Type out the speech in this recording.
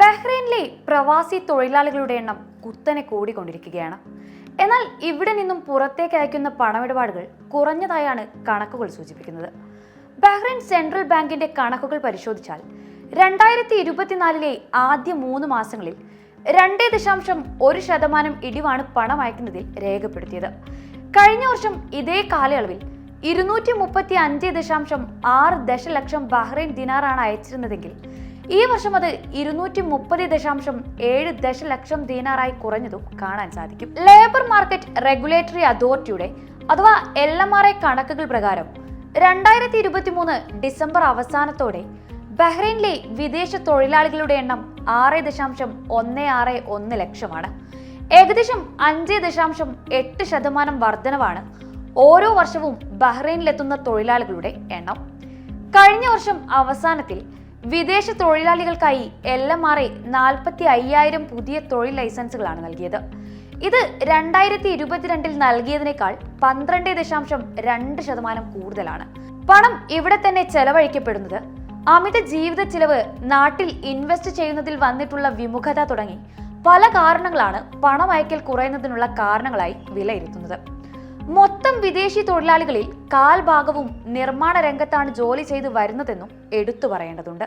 ബഹ്റൈനിലെ പ്രവാസി തൊഴിലാളികളുടെ എണ്ണം കുത്തനെ കൂടിക്കൊണ്ടിരിക്കുകയാണ്. എന്നാൽ ഇവിടെ നിന്നും പുറത്തേക്ക് അയക്കുന്ന പണമിടപാടുകൾ കുറഞ്ഞതായാണ് കണക്കുകൾ സൂചിപ്പിക്കുന്നത്. ബഹ്റൈൻ സെൻട്രൽ ബാങ്കിന്റെ കണക്കുകൾ പരിശോധിച്ചാൽ രണ്ടായിരത്തി ഇരുപത്തിനാലിലെ ആദ്യ മൂന്ന് മാസങ്ങളിൽ രണ്ട് ദശാംശം ഒരു ശതമാനം ഇടിവാണ് പണം അയക്കുന്നതിൽ രേഖപ്പെടുത്തിയത്. കഴിഞ്ഞ വർഷം ഇതേ കാലയളവിൽ ഇരുന്നൂറ്റി മുപ്പത്തി അഞ്ച് ദശാംശം ആറ് ദശലക്ഷം ബഹ്റൈൻ ദിനാറാണ് അയച്ചിരുന്നതെങ്കിൽ ഈ വർഷം അത് ഇരുന്നൂറ്റി മുപ്പത് ദശാംശം ഏഴ് ദശലക്ഷം ദീനാറായി കുറഞ്ഞതും കാണാൻ സാധിക്കും. ലേബർ മാർക്കറ്റ് റെഗുലേറ്ററി അതോറിറ്റിയുടെ അഥവാ എൽ എം ആർ ഐ കണക്കുകൾ പ്രകാരം രണ്ടായിരത്തി ഇരുപത്തി മൂന്ന് ഡിസംബർ അവസാനത്തോടെ ബഹ്റൈനിലെ വിദേശ തൊഴിലാളികളുടെ എണ്ണം ആറ് ദശാംശം ഒന്ന് ആറ് ഒന്ന് ലക്ഷമാണ്. ഏകദേശം അഞ്ച് ദശാംശം എട്ട് ശതമാനം വർധനവാണ് ഓരോ വർഷവും ബഹ്റൈനിലെത്തുന്ന തൊഴിലാളികളുടെ എണ്ണം. കഴിഞ്ഞ വർഷം അവസാനത്തിൽ വിദേശ തൊഴിലാളികൾക്കായി എൽ എം ആർ എ നാൽപ്പത്തി അയ്യായിരം പുതിയ തൊഴിൽ ലൈസൻസുകളാണ് നൽകിയത്. ഇത് രണ്ടായിരത്തി ഇരുപത്തിരണ്ടിൽ നൽകിയതിനേക്കാൾ പന്ത്രണ്ട് ദശാംശം രണ്ട് ശതമാനം കൂടുതലാണ്. പണം ഇവിടെ തന്നെ ചെലവഴിക്കപ്പെടുന്നത്. അമിത ജീവിത ചിലവ് നാട്ടിൽ ഇൻവെസ്റ്റ് ചെയ്യുന്നതിൽ വന്നിട്ടുള്ള വിമുഖത തുടങ്ങി പല കാരണങ്ങളാണ് പണം അയക്കൽ കുറയുന്നതിനുള്ള കാരണങ്ങളായി വിലയിരുത്തുന്നത്. മൊത്തം വിദേശി തൊഴിലാളികളിൽ കാൽ ഭാഗവും നിർമ്മാണ രംഗത്താണ് ജോലി ചെയ്തു വരുന്നതെന്നും എടുത്തു പറയേണ്ടതുണ്ട്.